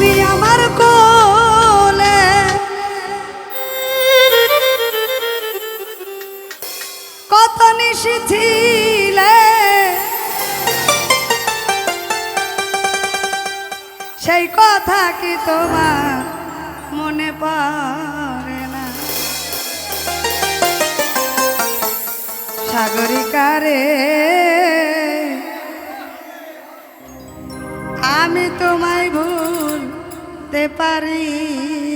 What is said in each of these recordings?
তুমি আমার কোলে। কত নিশি ছিলে। সেই কথা কি তোমার মনে পড়ে না? সাগরিকারে, আমি তোমায় ভুলতে পারি।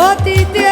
অতীতে